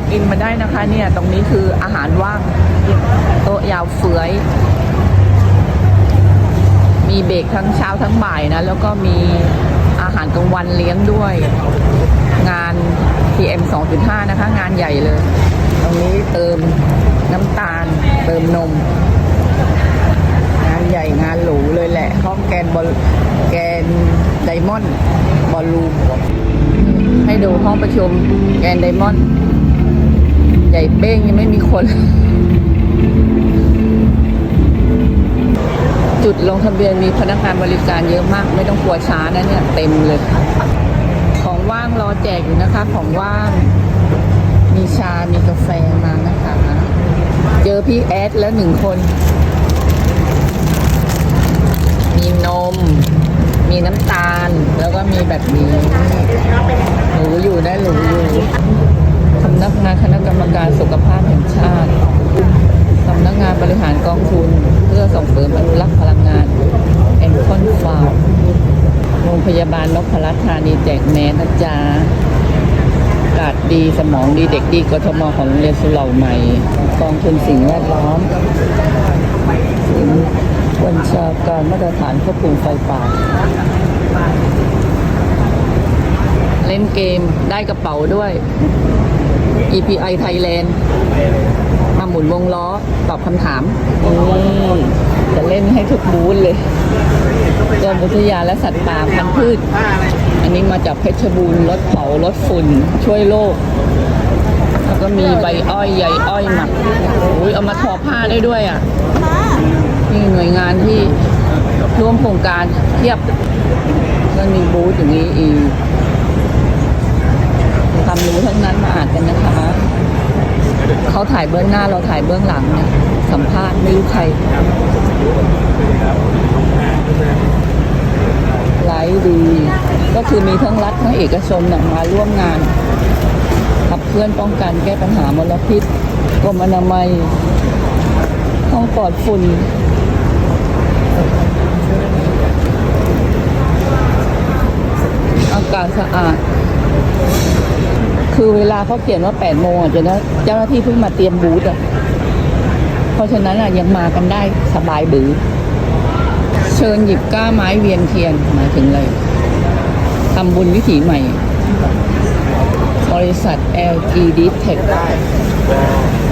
อกอินมาได้นะคะ เนี่ย ตรงนี้คืออาหารว่าง โต๊ะยาวเฟือย มีเบรกทั้งเช้าทั้งบ่ายนะ แล้วก็มีอาหารกลางวันเลี้ยงด้วย งาน PM 2.5 นะคะ งานใหญ่เลย ตรงนี้เติมน้ำตาล เติมนม งานใหญ่งานหรูเลยแหละห้องแกนบอลแกนไดมอนด์บอลลูมให้ดูห้องประชุมแกนไดมอนด์ ใหญ่เป้งยังไม่มีคน จุดลงทะเบียนมีพนักงานบริการเยอะมาก ไม่ต้องกลัวช้านะเนี่ยเต็มเลย ของว่างรอแจกอยู่นะคะ ของว่าง มีชา มีกาแฟมานะคะ เจอพี่แอดแล้วหนึ่งคน มีนม มีน้ำตาล แล้วก็มีแบบนี้หนูอยู่ได้หนูอยู่ำนักงานคณะกรรมการสุขภาพแห่งชาติสำนักงานบริหารกองทุน เพื่อส่งเสริมอนุรักษ์พลังงานแอนคอนฟาวโรงพยาบาลนพรัตธานีแจกแมสนะจ๊ะอากาศดีสมองดีเด็กดีกทมของโรงเรียนสุเหร่าใหม่ กองทุนสิ่งแวดล้อมศูนย์บัญชาการมาตรฐานควบคุมไฟป่าเล่นเกมได้กระเป๋าด้วย EPI Thailand มาหมุนวงล้อ ตอบคำถามจะเล่นให้ทุกบูธเลยกรมอุทยาและสัตว์ป่าพันธุ์พืช อันนี้มาจากเพชรบูรณ์รถเผารถฝุ่น ช่วยโลก แล้วก็มีใบอ้อยใยอ้อยหมักอุ้ยเอามาทอผ้าได้ด้วยอะนี่หน่วยงานที่ร่วมโครงการเทียบก็มีบูธอย่างนี้อีกความรู้ทั้งนั้นมาอ่านกันนะคะ เขาถ่ายเบื้องหน้าเราถ่ายเบื้องหลังเนี่ยสัมภาษณ์ไม่รู้ใครไลฟ์ดี ก็คือมีทั้งรัฐทั้งเอกชนน่ะมาร่วมงาน ขับเคลื่อนป้องกันแก้ปัญหามลพิษกรมอนามัยห้องปลอดฝุ่นอากาศสะอาด คือเวลาเขาเขียนว่า 8 โมงอะจะนเจ้าหน้าที่เพิ่งมาเตรียมบูธอะ เพราะฉะนั้นอะยังมากันได้สบายบือ เชิญหยิบก้าไม้เวียนเทียนหมายถึงอะไรทำบุญวิถีใหม่ บริษัท LG d t e c h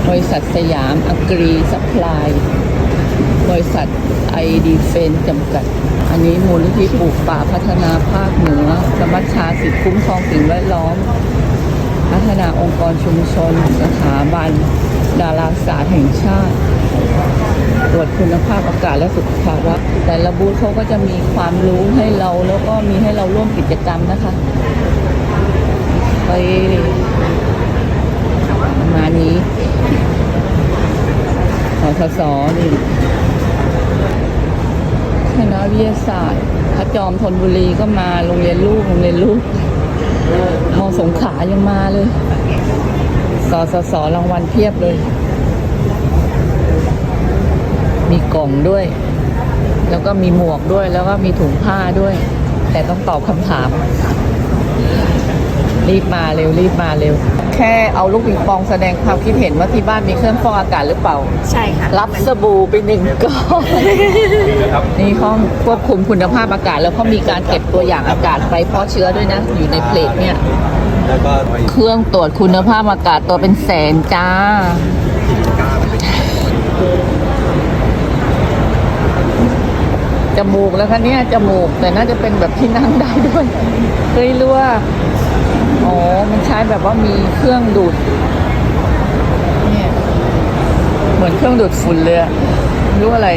บริษัทสยามอักรีซัพพลาย บริษัทไอดีเฟนจำกัด อันนี้มูลนิธิปลูกป่าพัฒนาภาคเหนือสมัชชาสิทธิคุ้มครองสิ่งแวดล้อม พัฒนาองค์กรชุมชน สถาบัน ดาราศาสตร์แห่งชาติตรวจคุณภาพอากาศและสุขภาวะ แต่ละบูธเขาก็จะมีความรู้ให้เราแล้วก็มีให้เราร่วมกิจกรรมนะคะไปมานี้สทศนี่คณะวิทยาศาสตร์พระจอมธนบุรีก็มาโรงเรียนลูกโรงเรียนลูก สงขลายังมาเลย สสสรางวัลเพียบเลย มีกล่องด้วย แล้วก็มีหมวกด้วย แล้วก็มีถุงผ้าด้วย แต่ต้องตอบคำถาม รีบมาเร็วรีบมาเร็ว แค่เอาลูกปิงปองแสดงความคิดเห็นว่าที่บ้านมีเครื่องฟอกอากาศหรือเปล่า ใช่ค่ะ รับสบู่ไปหนึ่งก้อนนี่ห้องควบคุมคุณภาพอากาศ แล้วเขามีการเก็บตัวอย่างอากาศไปเพาะเชื้อด้วยนะ อยู่ในเพลทเนี่ย แล้วก็เครื่องตรวจคุณภาพอากาศตัวเป็นแสนจ้า จมูกแล้วคะเนี่ย จมูก แต่น่าจะเป็นแบบที่นั่งได้ด้วยเฮ้ยรู้ว่าอ๋อ มันใช้แบบว่ามีเครื่องดูด เนี่ย เหมือนเครื่องดูดฝุ่นเลยรู้อะไร